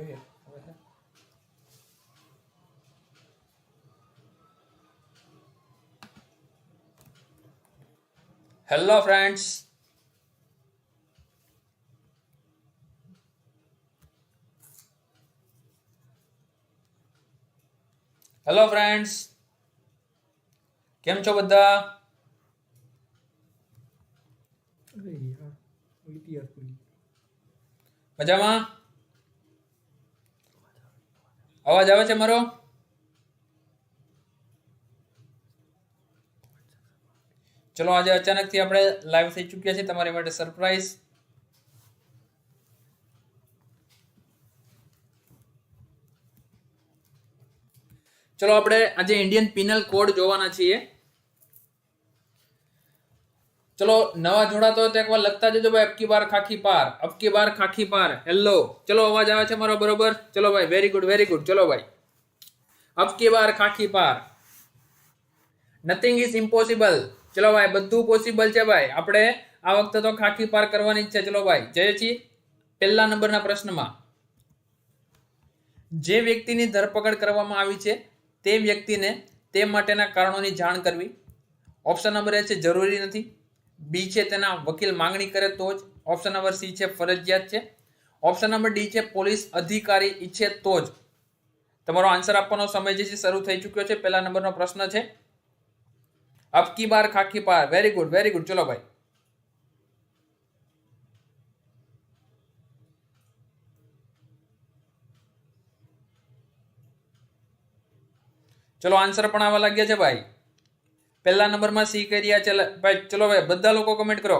જોઈએ હવે છે. હેલો ફ્રેન્ડ્સ હેલો ફ્રેન્ડ્સ કેમ છો બધા? અરે યાર ઉલટી યાર ખુલી મજામાં? અવાજ આવે છે મારો? ચલો, આજે અચાનકથી આપણે લાઈવ થઈ ચૂક્યા છીએ તમારી માટે સરપ્રાઈઝ ચલો, આપણે આજે ઇન્ડિયન પિનલ કોડ જોવાના છીએ. ચલો, નવા જોડાતો તો તો એકવાર લખતા જજો ભાઈ, અબકી બાર, ખાખી પાર અબકી બાર, ખાખી પાર હેલો ચલો, અવાજ આવે છે મારો બરોબર? ચલો ભાઈ વેરી ગુડ વેરી ગુડ ચલો ભાઈ. અબકી બાર, ખાખી પાર નથિંગ ઇઝ ઇમ્પોસિબલ ચલો ભાઈ, બધું પોસિબલ છે ભાઈ. આપણે આ વખતે તો ખાખી પાર કરવાની છે. ચલો ભાઈ, જઈએ છીએ પહેલા નંબરના પ્રશ્નમાં. જે વ્યક્તિની ધરપકડ કરવામાં આવી છે, તે વ્યક્તિને તે માટેના કારણોની જાણ કરવી. ઓપ્શન નંબર એ છે, જરૂરી નથી. બી છે તેના વકીલ માંગણી કરે તો જ ઓપ્શન નંબર સી છે ફરજિયાત છે. ઓપ્શન નંબર ડી છે પોલીસ અધિકારી ઈચ્છે તો જ. તમારો આન્સર આપવાનો સમય જે છે શરૂ થઈ ચૂક્યો છે. પહેલા નંબરનો પ્રશ્ન છે. અબકી બાર ખાકી પાર. વેરી ગુડ વેરી ગુડ ચલો ભાઈ. ચલો આન્સર પણ આવવા લાગ્યા છે ભાઈ. પહેલા નંબરમાં સી કરી રહ્યા છે ભાઈ, ચલો ભાઈ બધા લોકો કમેન્ટ કરો.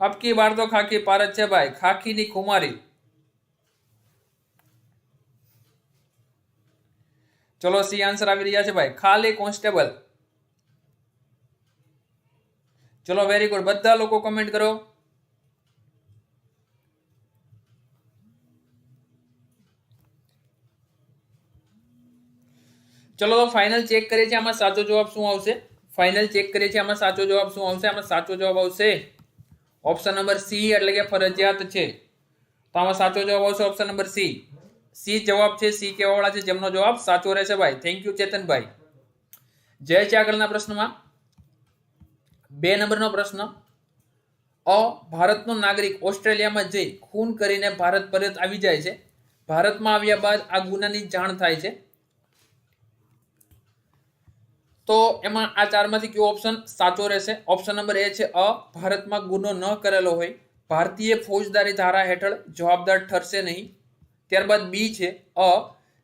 અબકી બાર તો ખાકી પાર જ છે ભાઈ ખાકીની ખુમારી. ચલો સી આન્સર આવી રહ્યા છે ભાઈ. ખાલી કોન્સ્ટેબલ ચલો વેરી ગુડ બધા લોકો કમેન્ટ કરો. ચલો તો ફાઇનલ ચેક કરીએ છીએ આમાં સાચો જવાબ શું આવશે? ફાઇનલ ચેક કરીએ છીએ આમાં સાચો જવાબ શું આવશે? આમાં સાચો જવાબ આવશે ઓપ્શન નંબર સી એટલે કે ફરજિયાત છે. તો આમાં સાચો જવાબ આવશે ઓપ્શન નંબર સી સી જવાબ છે સી કહેવાવાળા છે, જેમનો જવાબ સાચો રહેશે ભાઈ. થેન્ક યુ ચેતનભાઈ. જય છે આગળના પ્રશ્નમાં. બે નંબરનો પ્રશ્ન. અ, ભારતનો નાગરિક ઓસ્ટ્રેલિયામાં જઈ, ખૂન કરીને ભારત પરત આવી જાય છે. ભારતમાં આવ્યા બાદ આ ગુનાની જાણ થાય છે. તો એમાં આ ચારમાંથી કયો ઓપ્શન સાચો રહેશે? ઓપ્શન નંબર એ છે અ, ભારતમાં ગુનો ન કરેલો હોય, ભારતીય ફોજદારી ધારા હેઠળ જવાબદાર ઠરશે નહીં. ત્યારબાદ બી છે અ,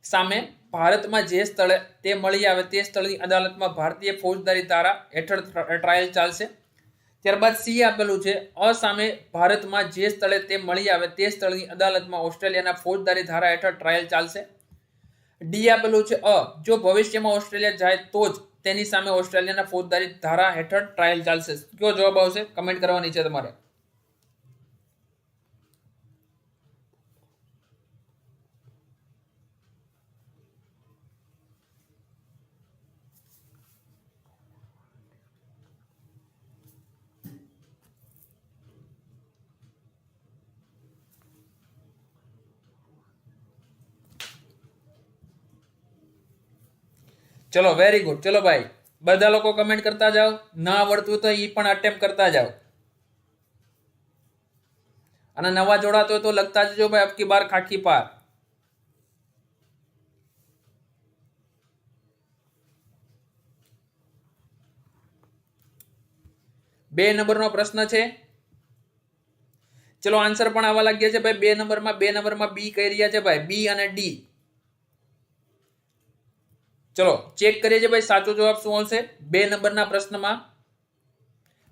સામે ભારતમાં જે સ્થળે તે મળી આવે તે સ્થળની અદાલતમાં ભારતીય ફોજદારી ધારા હેઠળ ટ્રાયલ ચાલશે. ત્યારબાદ સી આપેલું છે અ, સામે ભારતમાં જે સ્થળે તે મળી આવે તે સ્થળની અદાલતમાં ઓસ્ટ્રેલિયાના ફોજદારી ધારા હેઠળ ટ્રાયલ ચાલશે. ડી આપેલું છે અ, જો ભવિષ્યમાં ઓસ્ટ્રેલિયા જાય તો જ તેની સામે ઓસ્ટ્રેલિયાના ફોજદારી ધારા હેઠળ ટ્રાયલ ચાલશે. કયો જવાબ આવશે? કમેન્ટ કરવાની છે તમારે. ચલો વેરી ગુડ ચલો ભાઈ, બધા લોકો કમેન્ટ કરતા જાઓ. ના આવડતું તો એ પણ અટેમ્પ કરતા જાઓ. અને નવા જોડાતો હોય તો લખતા જજો ભાઈ, અબકી બાર ખાખી પાર. બે નંબરનો પ્રશ્ન છે. ચલો આન્સર પણ આવવા લાગ્યા છે ભાઈ, બે નંબરમાં બે નંબરમાં બી કહી રહ્યા છે ભાઈ બી અને ડી ચલો ચેક કરીએ છીએ ભાઈ સાચો જવાબ શું આવશે? બે નંબરના પ્રશ્નમાં.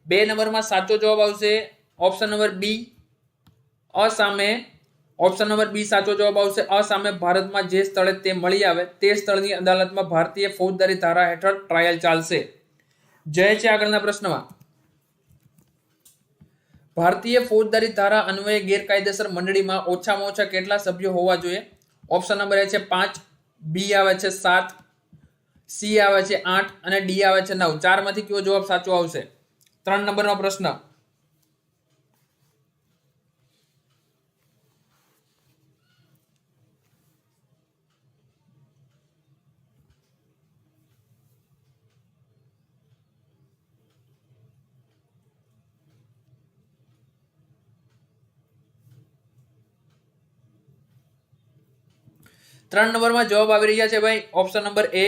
બે નંબરમાં સાચો જવાબ આવશે ઓપ્શન નંબર બી અસામે ઓપ્શન નંબર બી સાચો જવાબ આવશે. અસામે ભારતમાં જે સ્થળે તે મળી આવે, તે સ્થળની અદાલતમાં ભારતીય ફોજદારી ધારા હેઠળ ટ્રાયલ ચાલશે. જય છે આગળના પ્રશ્નમાં. ભારતીય ફોજદારી ધારા અન્વયે ગેરકાયદેસર મંડળીમાં ઓછામાં ઓછા કેટલા સભ્યો હોવા જોઈએ? ઓપ્શન નંબર એ છે પાંચ બી આવે છે સાત સી આવે છે આઠ અને ડી આવે છે નવ. ચારમાંથી કયો જવાબ સાચો આવશે? ત્રણ નંબર નો પ્રશ્ન. ત્રણ નંબરમાં જવાબ આવી રહ્યા છે ભાઈ. ઓપ્શન નંબર એ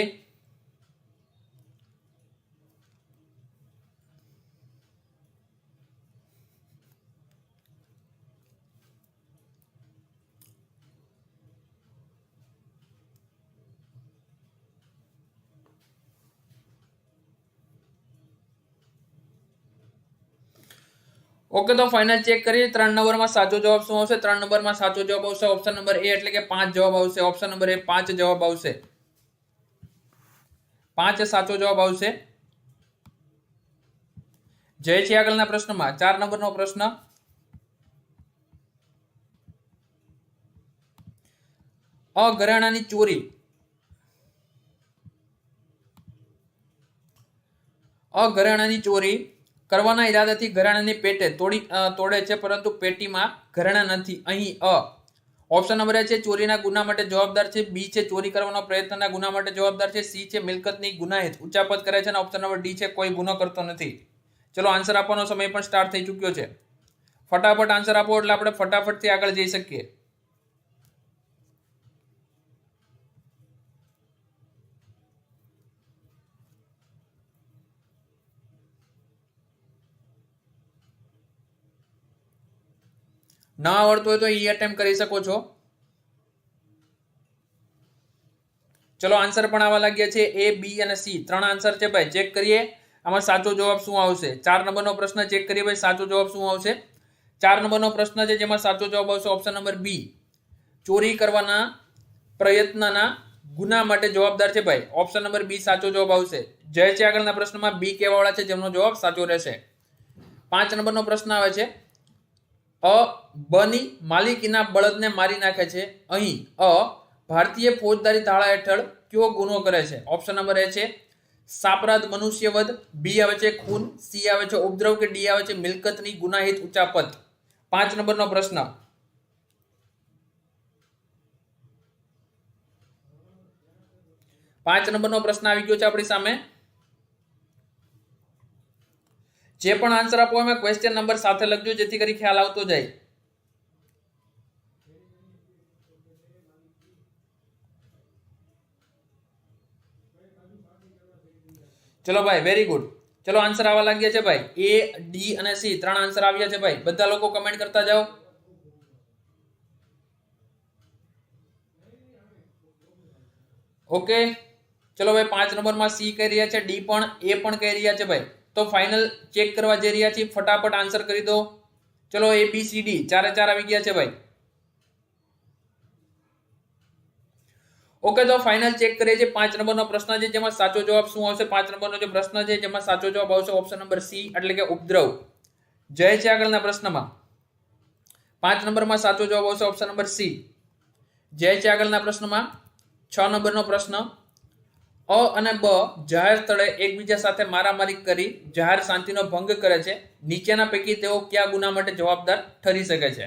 ઓકે તો ફાઇનલ ચેક કરીએ. ત્રણ નંબરમાં સાચો જવાબ શું આવશે? ત્રણ નંબરમાં સાચો જવાબ આવશે ઓપ્શન નંબર એ એટલે કે પાંચ જવાબ આવશે. ઓપ્શન નંબર એ પાંચ જવાબ આવશે. પાંચ સાચો જવાબ આવશે. જય છે આગળના પ્રશ્નમાં. ચાર નંબરનો પ્રશ્ન. અઘરાણાની ચોરી. અઘરાણાની ચોરી. કરવાના ઈરાદાથી ઘરાણાની પેટે તોડી તોડે છે, પરંતુ પેટીમાં ઘરેણા નથી. અહીં, અ ઓપ્શન નંબર એ છે, ચોરીના ગુના માટે જવાબદાર છે, બી છે, ચોરી કરવાનો પ્રયત્નના ગુના માટે જવાબદાર છે, સી છે, મિલકતની ગુનાહિત. ઉચ્ચાપદ કરે છે અને ઓપ્શન નંબર ડી છે, કોઈ ગુનો કરતો નથી. ચલો આન્સર આપવાનો સમય પણ સ્ટાર્ટ થઈ ચૂક્યો છે. ફટાફટ આન્સર આપો એટલે આપણે ફટાફટથી આગળ જઈ શકીએ. ના આવડતું હોય તો ઈ અટેમ્પ કરી શકો છો. ચલો આન્સર પણ આવવા લાગ્યા છે. એ બી અને સી ત્રણ આન્સર છે ભાઈ. ચેક કરીએ. આમાં સાચો જવાબ શું આવશે? ચાર નંબરનો પ્રશ્ન ચેક કરીએ ભાઈ. સાચો જવાબ શું આવશે? ચાર નંબરનો પ્રશ્ન છે જેમાં સાચો જવાબ આવશે ઓપ્શન નંબર બી ચોરી કરવાના પ્રયત્નના ગુના માટે જવાબદાર છે ભાઈ. ઓપ્શન નંબર બી સાચો જવાબ આવશે. જય છે આગળના પ્રશ્નમાં. બી કહેવાવાળા છે જેમનો જવાબ સાચો રહેશે. પાંચ નંબરનો પ્રશ્ન આવે છે. અ, બની માલિકીના બળદને મારી નાખે છે. અહીં, અ, ભારતીય ફોજદારી તાળા હેઠળ કયો ગુનો કરે છે? ઓપ્શન નંબર એ છે, સાપરાધ મનુષ્યવધ બી આવે છે ખૂન સી આવે છે ઉપદ્રવ કે ડી આવે છે મિલકતની ગુનાહિત ઉચાપત. પાંચ નંબરનો પ્રશ્ન. પાંચ નંબરનો પ્રશ્ન આવી ગયો છે આપણી સામે. જે પણ આન્સર આપો એમાં ક્વેશ્ચન નંબર સાથે લખજો, જેથી કરી ખ્યાલ આવતો જાય. ચલો ભાઈ વેરી ગુડ ચલો આન્સર આવવા લાગ્યા છે ભાઈ. એ ડી અને સી ત્રણ આન્સર આવ્યા છે ભાઈ. બધા લોકો કમેન્ટ કરતા જાઓ. ઓકે ચલો ભાઈ, પાંચ નંબરમાં સી કહી રહ્યા છે ડી પણ એ પણ કહી રહ્યા છે ભાઈ. તો ફાઇનલ ચેક કરવા જઈ રહ્યા છીએ. ફટાફટ આન્સર કરી દો. ચલો એ બી સી ડી ચારે ચાર આવી ગયા છે ભાઈ. ઓકે તો ફાઇનલ ચેક કરીએ છીએ. પાંચ નંબરનો પ્રશ્ન છે, જેમાં સાચો જવાબ શું આવશે? પાંચ નંબરનો જે પ્રશ્ન છે, જેમાં સાચો જવાબ આવશે ઓપ્શન નંબર સી એટલે કે ઉપદ્રવ. જય છે આગળના પ્રશ્નમાં. પાંચ નંબરમાં સાચો જવાબ આવશે ઓપ્શન નંબર સી જય છે આગળના પ્રશ્નમાં. છ નંબરનો પ્રશ્ન. અ અને બ જાહેર સ્થળે એકબીજા સાથે મારામારી કરી જાહેર શાંતિનો ભંગ કરે છે. નીચેના પૈકી તેઓ કયા ગુના માટે જવાબદાર ઠરી શકે છે?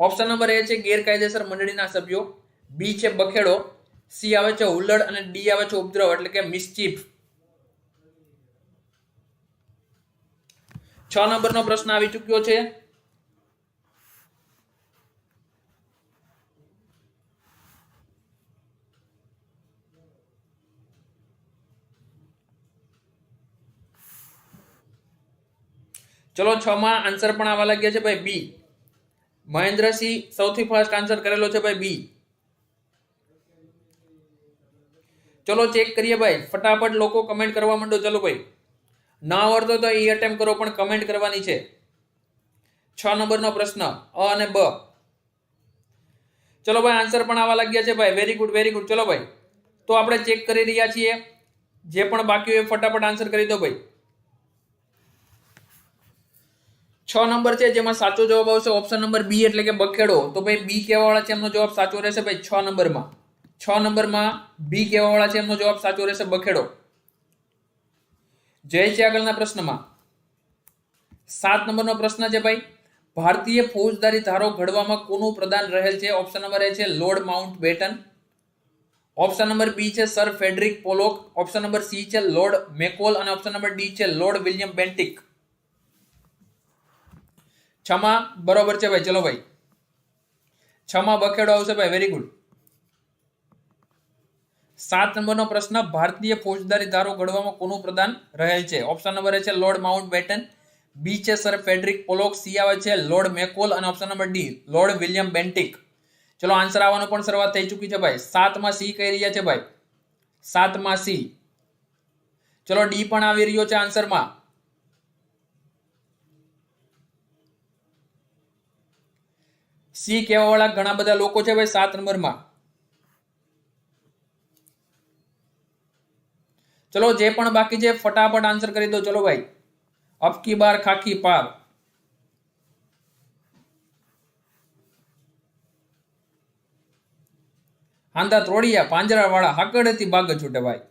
ઓપ્શન નંબર એ છે ગેરકાયદેસર મંડળીના સભ્યો. બી છે બખેડો. સી આવે છે હુલ્લડ અને ડી આવે છે ઉપદ્રવ એટલે કે મિસચીફ છ નંબરનો પ્રશ્ન આવી ચૂક્યો છે. ચલો છ માં આન્સર પણ આવવા લાગ્યા છે ભાઈ બી મહેન્દ્રસિંહ સૌથી ફર્સ્ટ આન્સર કરેલો છે ભાઈ બી ચલો ચેક કરીએ ભાઈ, ફટાફટ લોકો કમેન્ટ કરવા માંડો, ચલો ભાઈ. ના આવડતો તો એ અટેમ્પ કરો, પણ કમેન્ટ કરવાની છે. છ નંબરનો પ્રશ્ન, અ અને બ. ચલો ભાઈ આન્સર પણ આવવા લાગ્યા છે ભાઈ. વેરી ગુડ વેરી ગુડ ચલો ભાઈ. તો આપણે ચેક કરી રહ્યા છીએ. જે પણ બાકી હોય ફટાફટ આન્સર કરી દો ભાઈ. છ નંબર છે જેમાં સાચો જવાબ આવશે ઓપ્શન નંબર બી એટલે કે બખેડો. તો ભાઈ બી કહેવાવાળા છે એમનો જવાબ સાચો રહેશે ભાઈ છ નંબરમાં. છ નંબરમાં બી કહેવાવાળા છે એમનો જવાબ સાચો રહેશે બખેડો. જય છે આગળના પ્રશ્નમાં. સાત નંબરનો પ્રશ્ન છે ભાઈ, ભારતીય ફોજદારી ધારો ઘડવામાં કોનું પ્રદાન રહેલ છે? ઓપ્શન નંબર એ છે Lord Mountbatten. Option number B છે Sir Frederick Pollock. Option number C છે લોર્ડ મેકોલ. અને ઓપ્શન નંબર ડી છે લોર્ડ વિલિયમ બેન્ટિક. છમાં, બરોબર છે ભાઈ, ચલો ભાઈ. છમાં બખેડો આવશે ભાઈ વેરી ગુડ સાત નંબરનો પ્રશ્ન, ભારતીય ફોજદારી ધારો ઘડવામાં કોનું પ્રદાન રહેલ છે? ઓપ્શન નંબર છે લોર્ડ માઉન્ટ બેટન બી છે સર ફેડરિક પોલોક સી આવે છે લોર્ડ મેકોલ અને option number D Lord William Bentinck ચલો આન્સર આવવાનો પણ શરૂઆત થઈ ચૂકી છે ભાઈ. સાતમાં સી કહી રહ્યા છે ભાઈ? સાતમાં સી ચલો ડી પણ આવી રહ્યો છે આન્સરમાં સી કહેવાવાળા ઘણા બધા લોકો છે ભાઈ, સાત નંબરમાં. ચલો, જે પણ બાકી છે, ફટાફટ આન્સર કરી દો. ચલો ભાઈ, અબકી બાર, ખાકી પાર. હાંદા ત્રોડિયા પાંજરા વાળા હાકડેથી ભાગ છૂટે ભાઈ.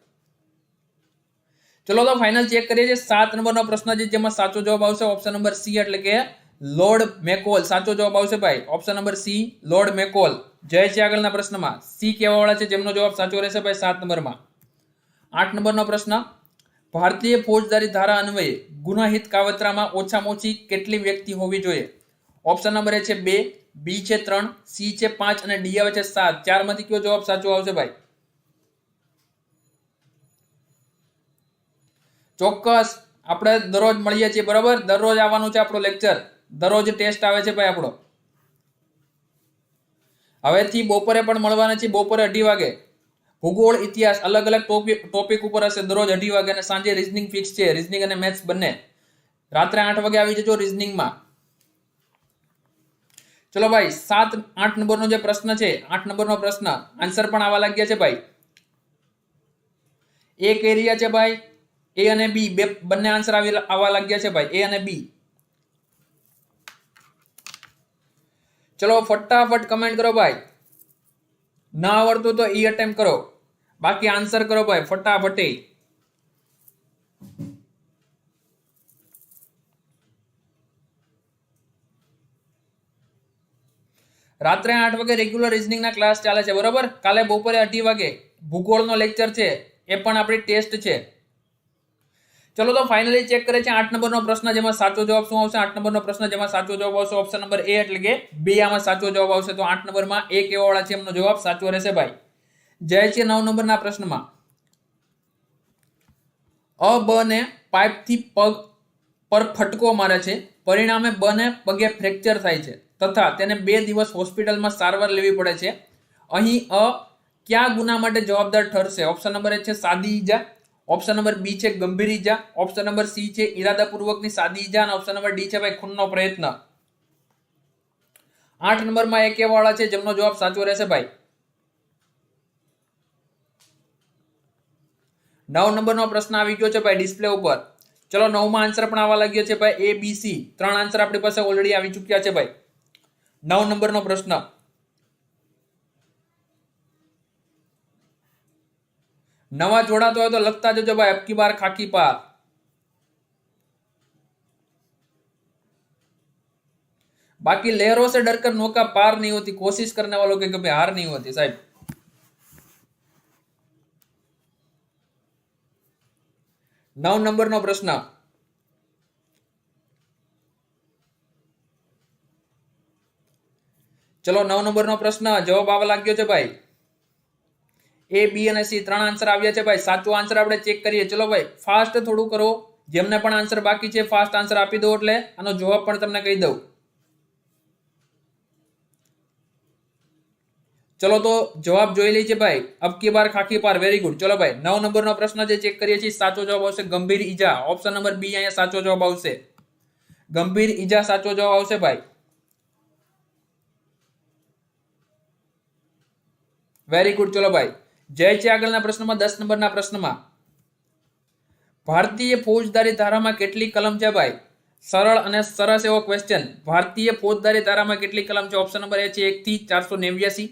ચલો તો ફાઇનલ ચેક કરીએ છીએ. સાત નંબરનો પ્રશ્ન છે, જેમાં સાચો જવાબ આવશે ઓપ્શન નંબર સી, એટલે કે લોર્ડ મેકોલ. સાચો જવાબ આવશે ભાઈ. Option number C Lord Macaulay. જય છે આગળના પ્રશ્નમાં. સી કહેવાવાળા છે, જેમનો જવાબ સાચો રહેશે ભાઈ, સાત નંબરમાં. આઠ નંબરનો પ્રશ્ન, ભારતીય ફોજદારી ધારા અન્વયે ગુનાહિત કાવતરામાં ઓછામાં ઓછી કેટલી વ્યક્તિ હોવી જોઈએ? ઓપ્શન નંબર એ છે બે બી છે ત્રણ સી છે પાંચ અને ડી આવે છે સાત. ચારમાંથી કયો જવાબ સાચો આવશે ભાઈ? ચોક્કસ. આપણે દરરોજ મળીએ છીએ, બરાબર? દરરોજ આવવાનું છે આપણું લેક્ચર દરરોજ ટેસ્ટ આવે છે ભાઈ આપણો. હવેથી બપોરે પણ મળવાના છે બપોરે અઢી વાગે. ભૂગોળ, ઇતિહાસ, અલગ અલગ ટોપિક ઉપર હશે. દરરોજ અઢી વાગે અને સાંજે રિઝનિંગ ફિક્સ છે. રિઝનિંગ અને મેથ્સ બંને. રાત્રે આઠ વાગે આવી જજો રિઝનિંગમાં ચલો ભાઈ, સાત, આઠ નંબરનો જે પ્રશ્ન છે, આઠ નંબરનો પ્રશ્ન. આન્સર પણ આવા લાગ્યા છે ભાઈ. એ કહી રહ્યા છે ભાઈ. એ અને બી બે, બંને આન્સર આવી આવવા લાગ્યા છે ભાઈ. એ અને બી ચલો ફટાફટ કમેન્ટ કરો ભાઈ. ના આવડતું તો ઈ અટેમ્પ કરો. બાકી આન્સર કરો ભાઈ, ફટાફટ રાત્રે આઠ વાગે રેગ્યુલર રિઝનિંગના ક્લાસ ચાલે છે, બરોબર? કાલે બપોરે અઢી વાગે ભૂગોળનો લેક્ચર છે, એ પણ આપણી ટેસ્ટ છે. ચલો તો ફાઇનલી ચેક કરે છે આઠ નંબરનો પ્રશ્ન જેમાં સાચો જવાબ શું આવશે? આઠ નંબરનો પ્રશ્ન જેમાં સાચો જવાબ આવશે ઓપ્શન નંબર એ એટલે કે બે આમાં સાચો જવાબ આવશે. તો આઠ નંબરમાં એક એવા વાળા છે, એમનો જવાબ સાચો રહેશે ભાઈ. જય છે નવ નંબરના પ્રશ્નમાં. અ, બ ને પાઇપથી પગ પર ફટકો મારે છે. પરિણામે બ ને પગે ફ્રેક્ચર થાય છે. તથા તેને બે દિવસ હોસ્પિટલમાં સારવાર લેવી પડે છે. અહીં અ કયા ગુના માટે જવાબદાર ઠરશે? ઓપ્શન નંબર એ છે, સાદી ઈજા. ઓપ્શન નંબર બી છે ગંભીર ઈજા. ઓપ્શન નંબર સી છે ઈરાદાપૂર્વકની સાદી ઈજા. અને ઓપ્શન નંબર ડી છે ભાઈ ખૂનનો પ્રયત્ન. આઠ નંબરમાં એક વાળા છે, જેમનો જવાબ સાચો રહેશે ભાઈ. નવ નંબરનો પ્રશ્ન આવી ગયો છે ભાઈ ડિસ્પ્લે ઉપર. ચલો નવમાં આન્સર પણ આવવા લાગ્યો છે ભાઈ એ બી સી ત્રણ આન્સર આપણી પાસે ઓલરેડી આવી ચૂક્યા છે ભાઈ. નવ નંબરનો પ્રશ્ન. નવા જોડાતો હોય તો લખતા જજો ભાઈ અબકી બાર ખાકી પાર बाकी लहरों से डरकर नौका पार नहीं होती कोशिश करने वालों के कभी हार नहीं होती साहब નવ નંબરનો પ્રશ્ન ચલો નવ નંબરનો પ્રશ્ન જવાબ આવવા લાગ્યો છે ભાઈ એ બી અને સી ત્રણ આન્સર આવ્યા છે ભાઈ. સાચો આન્સર આપણે ચેક કરીએ. ચલો ભાઈ ફાસ્ટ થોડું કરો. જેમને પણ આન્સર બાકી છે ફાસ્ટ આન્સર આપી દો એટલે આનો જવાબ પણ તમને કહી દઉં. ચલો તો જવાબ જોઈ લઈએ ભાઈ. અબકી બાર, ખાખી પાર. વેરી ગુડ ચલો ભાઈ, નવ નંબરનો પ્રશ્ન જે ચેક કરીએ છીએ, સાચો જવાબ આવશે ગંભીર ઈજા. ઓપ્શન નંબર બી અહીંયા સાચો જવાબ આવશે. ગંભીર ઈજા, સાચો જવાબ આવશે ભાઈ. વેરી ગુડ ચલો ભાઈ જય છે આગળના પ્રશ્નમાં, દસ નંબરના પ્રશ્નમાં. ભારતીય ફોજદારી ધારામાં કેટલી કલમ છે ભાઈ? સરળ અને સરસ એવો ક્વેશ્ચન ભારતીય ફોજદારી ધારામાં કેટલી કલમ છે? ઓપ્શન નંબર એ છે એક થી ચારસો નેવ્યાસી.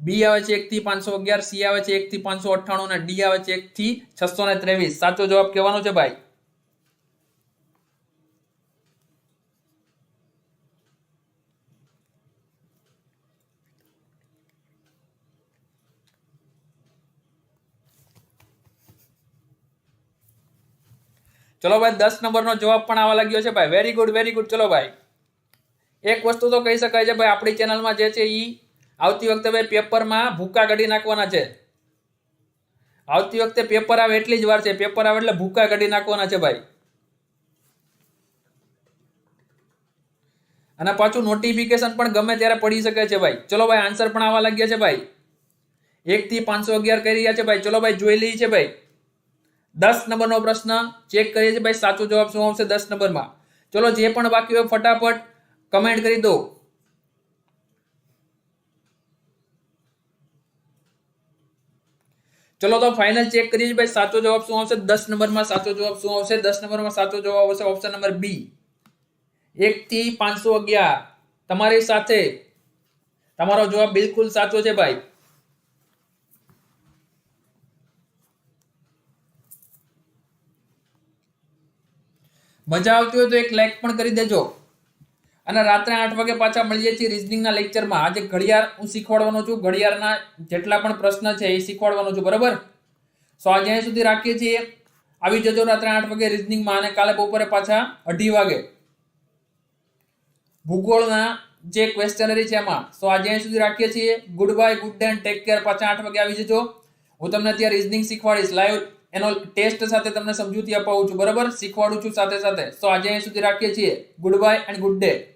બી આવે છે એક થી પાંચસો અગિયાર. સી આવે છે એક થી પાંચસો અઠ્ઠાણું અને ડી આવે છે એક થી છસો ને ત્રેવીસ. સાચો જવાબ કહેવાનો છે ભાઈ? ચલો ભાઈ, દસ નંબરનો જવાબ પણ આવવા લાગ્યો છે ભાઈ. વેરી ગુડ વેરી ગુડ ચલો ભાઈ. એક વસ્તુ તો કહી શકાય છે ભાઈ, આપણી ચેનલમાં જે છે એ આવતી વખતે ભાઈ પેપરમાં ભૂકા કાઢી નાખવાના છે. આવતી વખતે પેપર આવે એટલી જ વાર છે. પેપર આવે એટલે ભૂકા કાઢી નાખવાના છે ભાઈ. અને પાછું નોટિફિકેશન પણ ગમે ત્યારે પડી શકે છે ભાઈ. ચલો ભાઈ આન્સર પણ આવવા લાગ્યા છે ભાઈ. એક થી પાંચસો અગિયાર કરી રહ્યા છે ભાઈ. ચલો ભાઈ, જોઈ લઈએ છે ભાઈ. દસ નંબરનો પ્રશ્ન ચેક કરીએ છીએ. ભાઈ, સાચો જવાબ શું આવશે દસ નંબરમાં? ચલો, જે પણ બાકી હોય ફટાફટ કમેન્ટ કરી દો. ચલો, તો ફાઇનલ ચેક કરીએ છીએ. ભાઈ, સાચો જવાબ શું આવશે? દસ નંબરમાં સાચો જવાબ શું આવશે? દસ નંબરમાં સાચો જવાબ આવશે ઓપ્શન નંબર બી એક થી પાંચસો અગિયાર. તમારી સાથે તમારો જવાબ બિલકુલ સાચો છે, ભાઈ. મજા આવતી હોય તો એક લાઈક પણ કરી દેજો. અને રાત્રે આઠ વાગે પાછા મળીએ છીએ રિઝનિંગના લેક્ચરમાં આજે ઘડિયાળ હું શીખવાડવાનો છું. ઘડિયાળના જેટલા પણ પ્રશ્ન છે એ શીખવાડવાનો છું. બરાબર? સો આજે અહીં સુધી રાખીએ છીએ. આવી જજો રાત્રે આઠ વાગે રિઝનિંગમાં અને કાલે બપોરે પાછા અઢી વાગે. ભૂગોળના જે ક્વેશ્ચનરી છે એમાં. સો આજે અહીં સુધી રાખીએ છીએ. Goodbye good day take care પાછા આઠ વાગે આવી જજો. હું તમને ત્યાં રિઝનિંગ શીખવાડીશ. લાઈવ એનો ટેસ્ટ સાથે તમને સમજૂતી અપાવું છું, બરાબર? શીખવાડું છું સાથે સાથે. તો આજે અહીં સુધી રાખીએ છીએ. Goodbye and good day